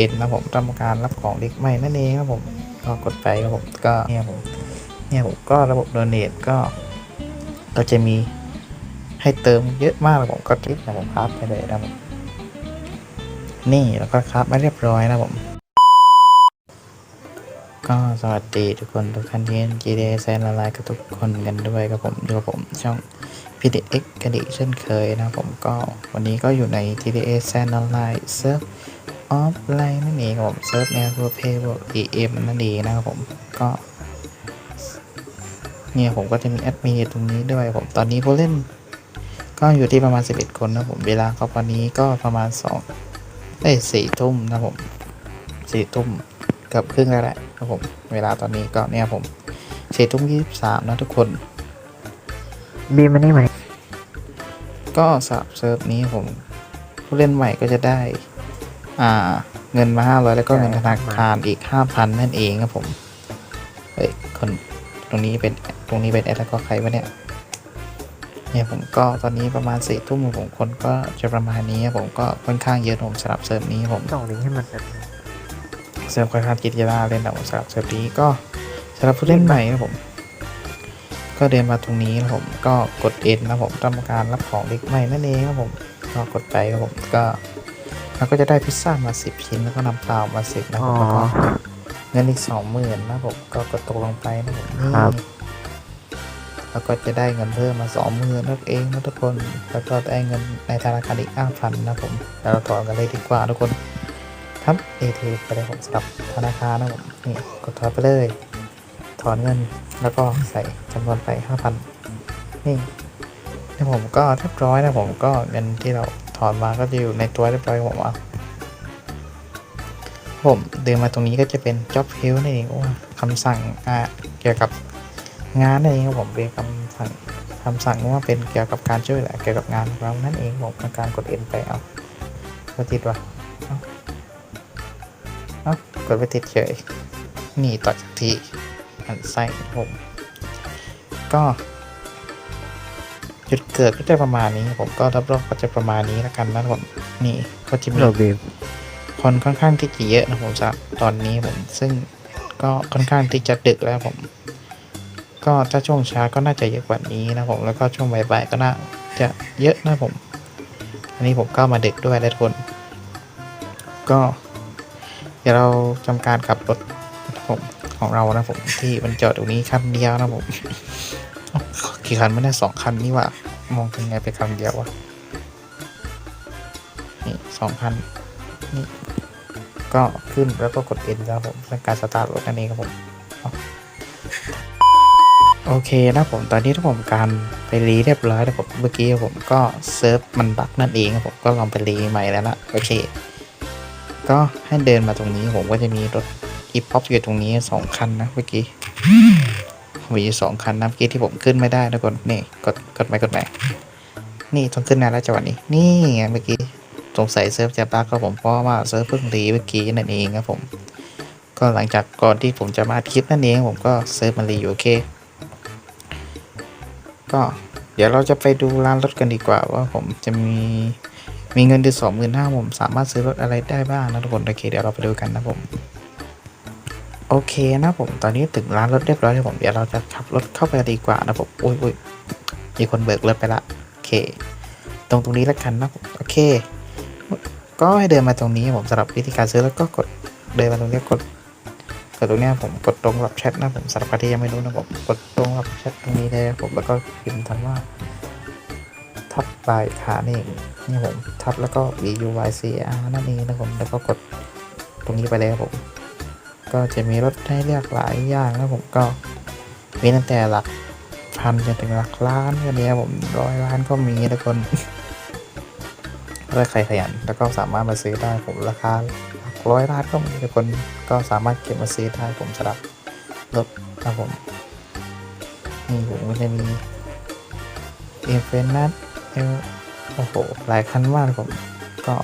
เอ็นนะผมทำการรับของเด็กใหม่นั่นเองครับผมก็กดไปครับผมก็เนี่ยผมเนี่ยผมก็ระบบโดเนทก็ก็จะมีให้เติมเยอะมากเลยผมก็คลิกนะผมครับไปเลยนะผมนี่แล้วก็ครับม่เรียบร้อยนะผม ก็สวัสดีทุกคนทุกท่านที่ GTA แซนละลายกับทุกคนกันด้วยครับผมอยู่กับผมช่อง PDX กันอีกเช่นเคยนะผมก็วันนี้ก็อยู่ใน GTA แซนละลายเซิร์ฟ ออฟไลน์นั่นเองครับผมเซิร์ฟแนวทัวร์เพย์บวก EM นั่นเองนะครับผมก็เนี่ยผมก็จะมีแอดมินอยู่ตรงนี้ด้วยผมตอนนี้ผู้เล่น ก็อยู่ที่ประมาณ 11 คนนะผมเวลาก็ตอนนี้ก็ประมาณ2เอ้ยสี่ทุ่มนะผมสี่ทุ่มเกับครึ่งแล้วแหละครับผมเวลาตอนนี้ก็เนี่ยผมสี่ทุ่มยี่สิบสามนะทุกคนบีมมันนี่ไหมก็สำหรับเซิร์ฟนี้ผมผู้เล่นใหม่ก็จะได้อ่า เงินมาห้าร้อยแล้วก็เงินธนาคารอีกห้าพันนั่นเองครับผมเฮ้ยคนตรงนี้เป็นตรงนี้เป็นแอดแล้วก็ใครวะเนี่ยเนี่ยผมก็ตอนนี้ประมาณสี่ทุ่มผมคนก็จะประมาณนี้ครับผมก็ค่อนข้างเยอะผมสำหรับเซิร์ฟนี้ผมส่งลิงก์ให้มันแบบเซิร์ฟค่อนข้างกิจยาเล่นแต่ผมสำหรับเซิร์ฟนี้ก็สำหรับผู้เล่นใหม่ครับผม ก็เดินมาตรงนี้นะผมก็กดเอ็นนะผมทำการรับของเด็กใหม่นั่นเองครับผมก็กดไปครับผมก็ เราก็จะได้พิซซ่ามาสิบชิ้นแล้วก็น้ำเปล่ามาสิบนะผอ๋อมแล้วก็เงินอีกสองหมื่นนะผมก็กดตกลงไปนะผมนี่ครับแล้วก็จะได้เงินเพิ่มมาสองหมื่นนั่นเองนะทุกคนแล้วก็ได้เงินในธนาคารอีกห้าพันนะผมแล้วเราถอนกันเลยดีกว่าทุกคนครับเอทีไปเลยผมสำหรับธนาคารนะผมนี่กดถอนไปเลย ถอนเงินแล้วก็ใส่จำนวนไปห้าพันนี่แล้วผมก็เรียบร้อยนะผมก็เงินที่เรา ถอนมาก็จะอยู่ในตัวเรียบร้อยผมอะผมเดินมาตรงนี้ก็จะเป็น job help นั่นเองว่าคำสั่งอ่าเกี่ยวกับงานนั่นเองครับผมเป็นคำสั่งคำสั่งว่าเป็นเกี่ยวกับการช่วยเหลือเกี่ยวกับงานของเรานั่นเองผมการกดเอ็นไปเอาก็ติดวะเอ้ากดไปติดเฉยนี่ต่อจากที่อันไส้ผม ก็ จุดเกิดก็จะประมาณนี้ผมก็รับรองก็จะประมาณนี้แล้วกันนะผมนี่ก็จะมีโหลบีมคนค่อนข้างที่จะเยอะนะผมสำหรับตอนนี้ผมซึ่งก็ค่อนข้างที่จะดึกแล้วผม ก็ถ้าช่วงเช้าก็น่าจะเยอะกว่านี้นะผมแล้วก็ช่วงบ่ายๆก็น่าจะเยอะนะผม อันนี้ผมก็มาดึกด้วยนะทุกคนก็ เดี๋ยวเราทำการขับรถผมของเรานะผมที่มันจอดตรงนี้คันเดียวนะผมเอ้า กี่คันไม่ได้สองคันนี่ว่ามองเป็นไงเป็นคันเดียววะนี่สองคันนี่ก็ขึ้นแล้วก็กดเอ็นครับผมเป็นการสตาร์ทรถนั่นเองครับผมโอเคนะผมตอนนี้ถ้าผมการไปรีเรียบร้อยแล้วผมเมื่อกี้ผมก็เซิร์ฟมันบั๊กนั่นเองครับผมก็ลองไปรีใหม่แล้วนะโอเค ก็ให้เดินมาตรงนี้ผมก็จะมีรถอีพ็อปอยู่ตรงนี้สองคันนะเมื่อกี้ มีสองคันนะเมื่อกี้ที่ผมขึ้นไม่ได้นะกดนี่กดกดไปกดไปนี่ต้องขึ้นนานแล้วจังหวะนี้ นี่ไงเมื่อกี้สงสัยเซิร์ฟจะบั๊กก็ผมเพราะว่าเซิร์ฟเพิ่งรีเมื่อกี้นั่นเองครับผม ก็หลังจากก่อนที่ผมจะมาคลิปนั่นเองผมก็เซิร์ฟมันรีอยู่โอเค ก็เดี๋ยวเราจะไปดูร้านรถกันดีกว่าว่าผมจะมีมีเงินเดือนสองหมื่นห้าผมสามารถซื้อรถอะไรได้บ้างนะทุกคนโอเคเดี๋ยวเราไปดูกันนะผม โอเคนะผมตอนนี้ถึงร้านรถเรียบร้อยแล้วผมเดี๋ยวเราจะขับรถเข้าไปดีกว่านะผมอุ้ยอุ้ยมีคนเบิกรถไปละโอเค ตรงตรงนี้แล้วกันนะผมโอเค ก็ให้เดินมาตรงนี้ผมสำหรับวิธีการซื้อแล้วก็กดเดินมาตรงนี้กดกดตรงนี้ผมกดตรงรับแชทนะผมสำหรับใครที่ยังไม่รู้นะผมกดตรงรับแชทตรงนี้เลยนะผมแล้วก็พิมพ์คำว่า ทับปลายขานี่เองนี่ผมทับแล้วก็ B U Y C R นั่นเองนะผมแล้วก็กดตรงนี้ไปเลยครับผม ก็จะมีรถให้เลือกหลายอย่างนะผมก็มีตั้งแต่หลักพันจนถึงหลักล้านก็เนี้ยผมร้อยล้านก็มีทุกคนถ้าใครขยันแล้วก็สามารถมาซื้อได้ผมราคาหลักร้อยล้านก็มีทุกคนก็สามารถเก็บมาซื้อได้ผมสำหรับรถนะผมนี่ผมก็จะมีเอินเฟนนัทเออโอ้โหหลายคันมากผมก็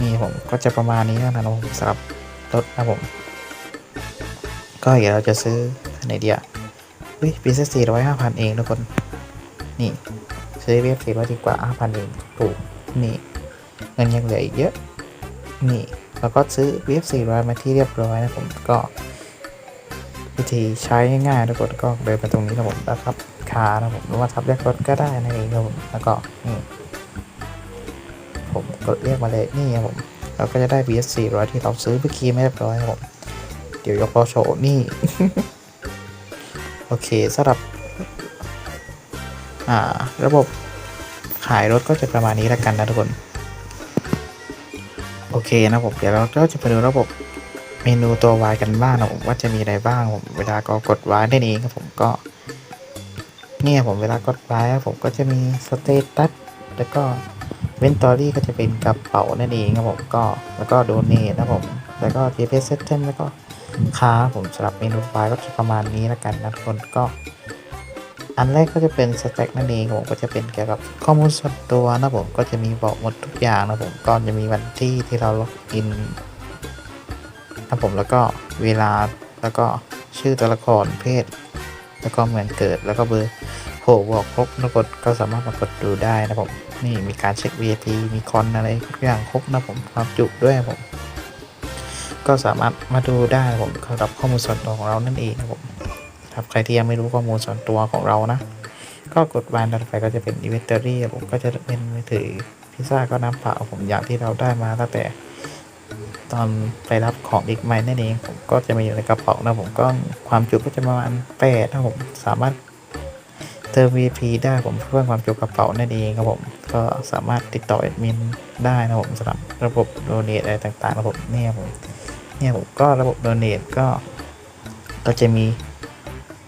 นี่ผมก็จะประมาณนี้แล้วนะผมสำหรับ รถนะผม ก็เดี๋ยวเราจะซื้อคันไหนเดียวอุ้ยปีเซสี่ร้อยห้าพันเองทุกคน นี่ซื้อเวฟสี่ร้อยดีกว่าห้าพันเองถูกนี่ เงินยังเหลืออีกเยอะ นี่แล้วก็ซื้อ VF 400มาที่เรียบร้อยนะผมก็วิธีใช้ง่ายๆทุกคนก็เดินไปตรงนี้นะผมแล้วทับคานะผมหรือว่าทับเรียกรถก็ได้นั่นเองครับผมแล้วก็นี่ผมกดเรียกมาเลยนี่ครับผม เราก็จะได้ VS 400 ที่เราซื้อเมื่อกี้ไม่เรียบร้อยครับผมเดี๋ยวยกล้อโชว์นี่ โอเคสำหรับ อ่า ระบบขายรถก็จะประมาณนี้แล้วกันนะทุกคน โอเคนะผมเดี๋ยวเราก็จะไปดูระบบเมนูตัววายกันบ้างนะผมว่าจะมีอะไรบ้างผมเวลาก็กดวายได้เองครับผมก็ เนี่ยผมเวลากดวายผมก็จะมีสเตตัสแล้วก็ เวนตอรี่ก็จะเป็นกระเป๋านั่นเองครับผมก็แล้วก็โดเนทนะผมแล้วก็ GPS System แล้วก็ค้าผมสำหรับเมนูวายก็จะประมาณนี้แล้วกันนะทุกคนก็ อันแรกก็จะเป็นสแต็กนั่นเองผมก็จะเป็นเกี่ยวกับข้อมูลส่วนตัวนะผมก็จะมีบอกหมดทุกอย่างนะผมก็จะมีวันที่ที่เราล็อกอินนะผมแล้วก็เวลาแล้วก็ชื่อตัวละครเพศ แล้วก็เหมือนเกิดแล้วก็เบอร์ โผล่บอกครบนะกดก็สามารถมากดดูได้นะผมนี่มีการเช็ค VIP มีคอนอะไรทุกอย่างครบนะผมความจุด้วยผม ก็สามารถมาดูได้นะผมสำหรับข้อมูลส่วนตัวของเรานั่นเองนะผมครับใครที่ยังไม่รู้ข้อมูลส่วนตัวของเรานะ ก็กดวานถัดไปก็จะเป็น inventory ผมก็จะเป็นมือถือพิซซ่าก็น้ำเปล่าผมอย่างที่เราได้มาตั้งแต่ตอนไปรับของอีกใหม่นั่นเองผมก็จะมาอยู่ในกระเป๋านะผมก็ความจุก็จะประมาณแปดนะผมสามารถ เติม VIP ได้ผมเพิ่มความจุกระเป๋านั่นเองครับผมก็สามารถติดต่อแอดมินได้นะผมสำหรับระบบโดเนทอะไรต่างๆนะผมเนี่ยผมเนี่ยผมก็ระบบโดเนทก็ก็จะมี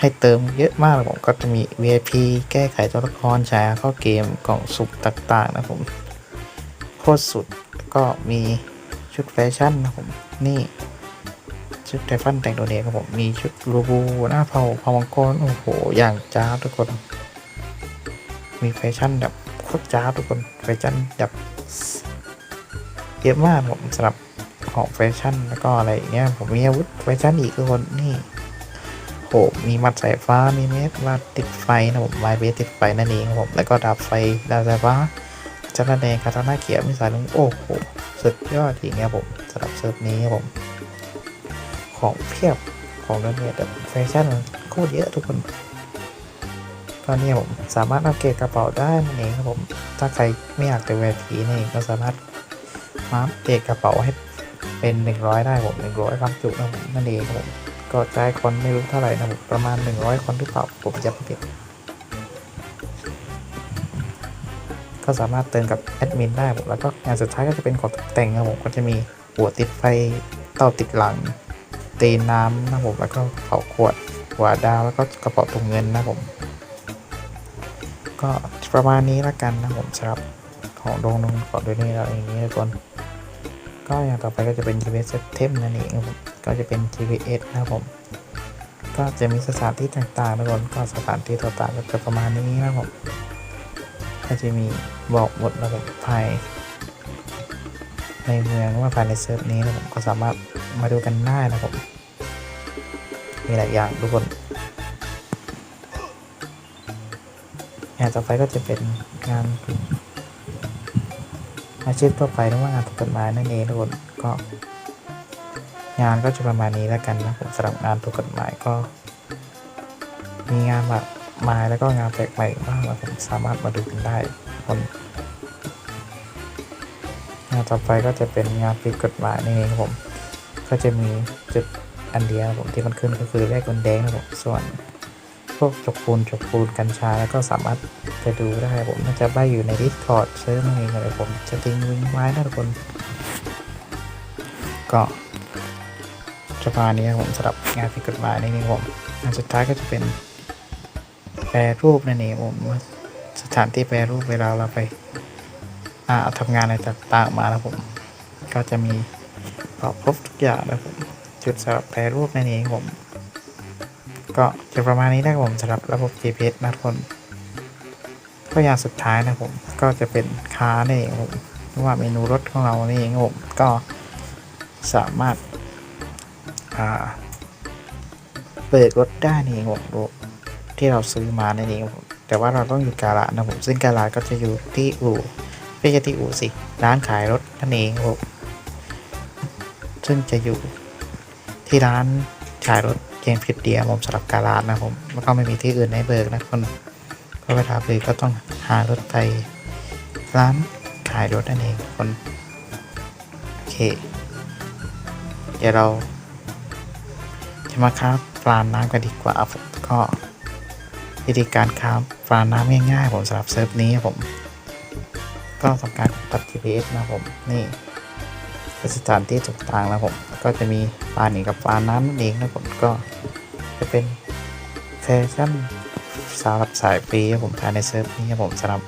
ให้เติมเยอะมากเลยผมก็จะมี VIP แก้ไขตัวละครแชร์เข้าเกมกล่องสุกต่าง ๆ นะผมโคตรสุดก็มีชุดแฟชั่นนะผมนี่ ชุดไทฟันแต่งโดเนทครับผม มีชุดรูบูหน้าเผาเผามังกรโอ้โห อย่างจ้าทุกคน มีแฟชั่นแบบโคตรจ้าทุกคน แฟชั่นแบบเยอะมากผมสำหรับของแฟชั่นแล้วก็อะไรอย่างเงี้ย ผมมีอาวุธแฟชั่นอีกทุกคนนี่โหมีมัดสายฟ้า มีเมสมาติดไฟนะผมไมเบสติดไฟนั่นเองครับผม แล้วก็ดับไฟดาวสายฟ้าจักรแดงคาตาน่าเขียวมีสายลุงโอ้โห สุดยอดจริงครับผมสำหรับเซิร์ฟนี้ครับผม ของเพียบของระเบียแบบแฟชั่นโคตรเยอะทุกคนก็เนี่ยผมสามารถอัปเกรดกระเป๋าได้นั่นเองครับผม ถ้าใครไม่อยากเติมเวทีนี่ก็สามารถมาอัปเกรดกระเป๋าให้เป็น 100 ได้ผม100ความจุนะผมนั่นเองครับผมก็จ่ายคนไม่รู้เท่าไหร่นะผมประมาณ 100คนหรือเปล่าผมจะไม่ผิดก็สามารถเติมกับแอดมินได้ผมแล้วก็งานสุดท้ายก็จะเป็นของตกแต่งนะผมก็จะมีหัวติดไฟเต้าติดหลัง ตีนน้ำนะผมแล้วก็เผาขวดหัวดาวแล้วก็กระเป๋าถุงเงินนะผม ก็ประมาณนี้ละกันนะผมสำหรับของดงนงขอด้วยนี่เราอย่างนี้ทุกคนก็อย่างต่อไปก็จะเป็น GPS System นั่นเองครับผมก็จะเป็น GPS นะครับผม ก็จะมีสถานที่ต่างๆทุกคนก็สถานที่ต่างๆก็จะประมาณนี้นะครับผมก็จะมีบอกหมดระบบภายในเมืองว่าภายในเซิร์ฟนี้นะผมก็สามารถมาดูกันได้นะครับ มีหลายอย่างทุกคนงานต่อไปก็จะเป็นงานอาชีพทั่วไปหรือว่างานถูกกฎหมายนั่นเองทุกคนก็งานก็จะประมาณนี้แล้วกันนะผมสำหรับงานถูกกฎหมายก็ มีงานแบบมายแล้วก็งานแปลกใหม่บ้างแล้วผมสามารถมาดูกันได้คนงานต่อไปก็จะเป็นงานผิดกฎหมายนี่เองครับผม ก็จะมีจุด อันเดียวผมที่มันขึ้นก็คือเลขคนแดงนะครับผมส่วนพวกจกปูนจกปูนกัญชาแล้วก็สามารถไปดูได้ผมน่าจะใบอยู่ใน Discord เซิร์ฟนั่นเองเลยผมจะทิ้งลิงก์ไว้นะทุกคน ก็จะประมานี้ผมสำหรับงานผิดกฎหมายนี่ครับผมงานสุดท้ายก็จะเป็นแปรรูปนั่นเองผมสถานที่แปรรูปเวลาเราไปอ่าทำงานอะไรต่างๆมานะผม ก็จะมีครบครบทุกอย่างนะผม จุดสำหรับแปรรูปนั่นเองผมก็จะประมาณนี้นะครับผมสำหรับระบบ GPS นะทุกคนก็อย่างสุดท้ายนะผมก็จะเป็นค้านี่นเองผมหรือว่าเมนูรถของเรานี่เองผมก็สามารถอ่าเปิดรถได้นี่เองผมที่เราซื้อมานั่นเองผมแต่ว่าเราต้องอยู่กาลานะผมซึ่งกาลาก็จะอยู่ที่อู่ไม่ใช่ที่อู่สิร้านขายรถนั่นเองผมซึ่งจะอยู่ ที่ร้านขายรถเกมฟิตเดียผมสำหรับการาดนะผมแล้วก็ไม่มีที่อื่นในเบิกนะคนก็เวลาเบิกก็ต้องหารถไปร้านขายรถนั่นเองคนโอเค เดี๋ยวเรา จะมาค้าปลาน้ำกันดีกว่าก็วิธีการค้าปลาน้ำง่ายๆผมสำหรับเซิร์ฟนี้ผม ก็ทำการตัด GPS นะผมนี่เป็นสถานที่ต่างๆนะผม ก็จะมีปลาหนีกับปลาน้ำนั่นเองนะผมก็จะเป็นแฟชั่นสำหรับสายฟรีครับผมภายในเซิร์ฟนี้ครับผมสำหรับ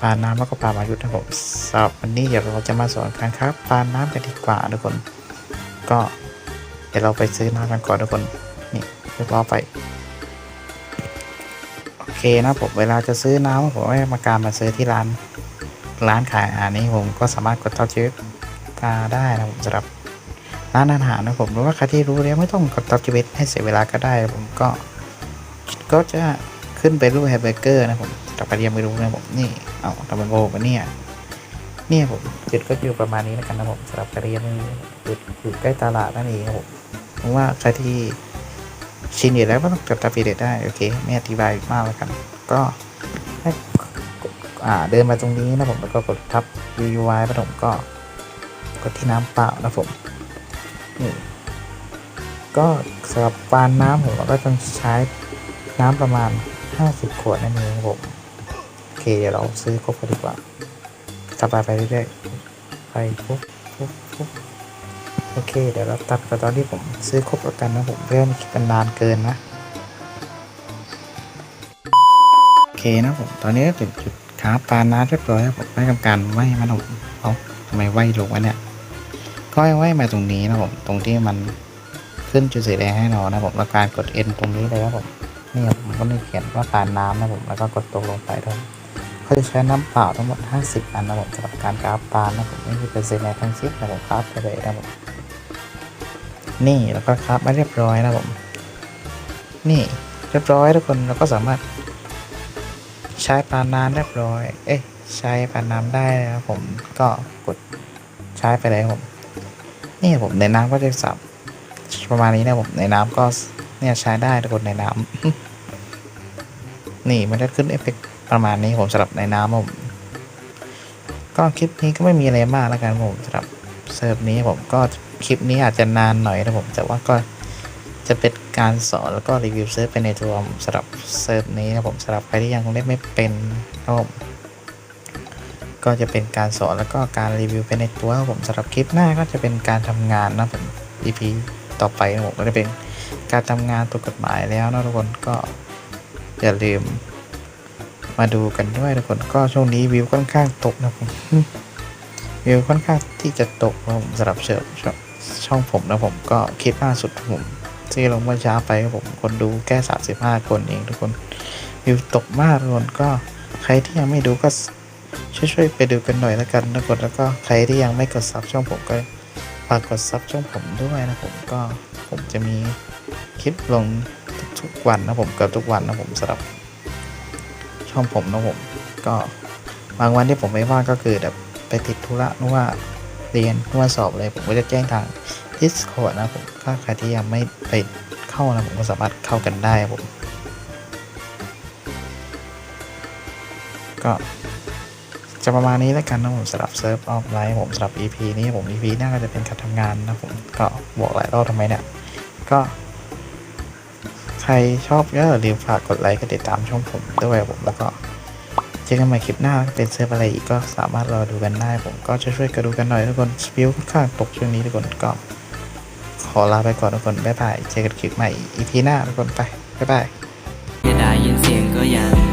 ปลาน้ำแล้วก็ปลามายุทธ์นะผมสำหรับวันนี้เดี๋ยวเราจะมาสอนการค้าปลาน้ำกันดีกว่าทุกคน ก็เดี๋ยวเราไปซื้อน้ำกันก่อนทุกคนนี่เรียบร้อยไปโอเคนะผมเวลาจะซื้อน้ำผมไม่มาการมาซื้อที่ร้านร้านขายอาหารนี้ผมก็สามารถกดเท่าชีวิตาได้นะผมสำหรับ ร้านอาหารนะผมหรือว่าใครที่รู้แล้วไม่ต้องกดเท่าชีวิตให้เสียเวลาก็ได้ ผมก็ ก็จะขึ้นไปรูปแฮมเบอร์เกอร์นะผมแต่ใครยังไม่รู้นะผมนี่เอาทำเป็นโบมาเนี่ยเนี่ยผมจุดก็อยู่ประมาณนี้แล้วกันนะผมสำหรับใครที่ยังจุดอยู่ใกล้ตลาดนั่นเองครับผมผมว่าใครที่ชินอยู่แล้วก็ต้องกดเท่าชีวิตได้โอเคไม่อธิบายมากแล้วกัน ก็ให้อ่าเดินมาตรงนี้นะผมแล้วก็กดทับ UI แล้วผมก็กดที่น้ำเปล่านะผม นี่ก็สำหรับปานน้ำผมก็ต้องใช้น้ำประมาณ 50 ขวดนั่นเองผมโอเคเดี๋ยวเราซื้อครบกันดีกว่าขับไปไปเรื่อยๆไปปุ๊บปุ๊บปุ๊บโอเค เดี๋ยวเราตัดไปตอนที่ผมซื้อครบแล้วกันนะผมเพื่อไม่คิดกันนานเกินนะโอเคนะผมตอนนี้ก็ถึงจุดขาปลาน้ำเรียบร้อยแล้วผมได้ทำการไหวมันผมเอาทำไมไหว้ลงวะเนี่ย ก็ไว้มาตรงนี้นะผมตรงที่มันขึ้นจุดสีแดงให้เรานะผมแล้วการกด N ตรงนี้เลยครับผมนี่ครับผมก็ไมีเขียนว่าปลาน้ำนะผมแล้วก็กดตรงลงไปด้วยเขาจะใช้น้ำเปล่าทั้งหมด 50 อันนะผมสำหรับการกราฟปลานะผมไม่มีเปอร์เซ็นต์ในทั้งสิ้นนะผมกราฟไปเลยนะผมนี่แล้วก็กราฟมาเรียบร้อยนะผมนี่เรียบร้อยทุกคนเราก็สามารถใช้ปลาน้ำเรียบร้อย เอ๊ะใช้ปลาน้ำได้นะครับผมก็กดใช้ไปเลยครับผม นี่ผมในน้ำก็จะสับประมาณนี้นะผมในน้ำก็เนี่ยใช้ได้ทุกคนในน้ำนี่มันจะขึ้นเอฟเฟกต์ประมาณนี้ผมสำหรับในน้ำผมก็คลิปนี้ก็ไม่มีอะไรมากแล้วกันผมสำหรับเซิร์ฟนี้ผมก็คลิปนี้อาจจะนานหน่อยนะผมแต่ว่าก็จะเป็นการสอนแล้วก็รีวิวเซิร์ฟไปในตัวสำหรับเซิร์ฟนี้นะผมสำหรับใครที่ยังเล่นไม่เป็นครับผม ก็จะเป็นการสอนแล้วก็การรีวิวไปในตัวครับผมสำหรับคลิปหน้าก็จะเป็นการทำงานนะผม EP ต่อไปนะผมก็จะเป็นการทำงานตัวกฎหมายแล้วนะทุกคนก็อย่าลืมมาดูกันด้วยทุกคนก็ช่วงนี้วิวค่อนข้างตกนะผมวิวค่อนข้างที่จะตกนะผมสำหรับเชิญช่องช่องผมนะผมก็คลิปล่าสุดผมที่ลงเมื่อเช้าไปครับผมคนดูแค่35 คนเองทุกคนวิวตกมากทุกคนก็ใครที่ยังไม่ดูก็ ช่วยๆไปดูกันหน่อยแล้วกันทุกคนแล้วก็ใครที่ยังไม่กดซับช่องผมก็ฝากกดซับช่องผมด้วยนะผมก็ผมจะมีคลิปลงทุกวันนะผมเกือบทุกวันนะผมสำหรับช่องผมนะผมก็บางวันที่ผมไม่ว่างก็คือแบบไปติดธุระหรือว่าเรียนหรือว่าสอบเลยผมก็จะแจ้งทาง Discord นะผมถ้าใครที่ยังไม่ไปเข้านะผมก็สามารถเข้ากันได้ผม ก็ จะประมาณนี้แล้วกันนะผมสำหรับเซิร์ฟออฟไลน์ผมสำหรับ EP นี้ผม EP หน้าก็จะเป็นการทำงานนะผมก็บอกหลายรอบทำไมเนี่ย ก็ใครชอบก็อย่าลืมฝากกดไลค์กดติดตามช่องผมด้วยผมแล้วก็เจอกันใหม่คลิปหน้าเป็นเซิร์ฟอะไรอีกก็สามารถรอดูกันได้ ผมก็ช่วยกันดูกันหน่อยทุกคนสปิลค่อนข้างตกช่วงนี้ทุกคนก็ ขอลาไปก่อนทุกคนบ๊ายบายเจอกันคลิปใหม่อีพีหน้าทุกคนไปบ๊ายบายได้ยินเสียงก็ยัง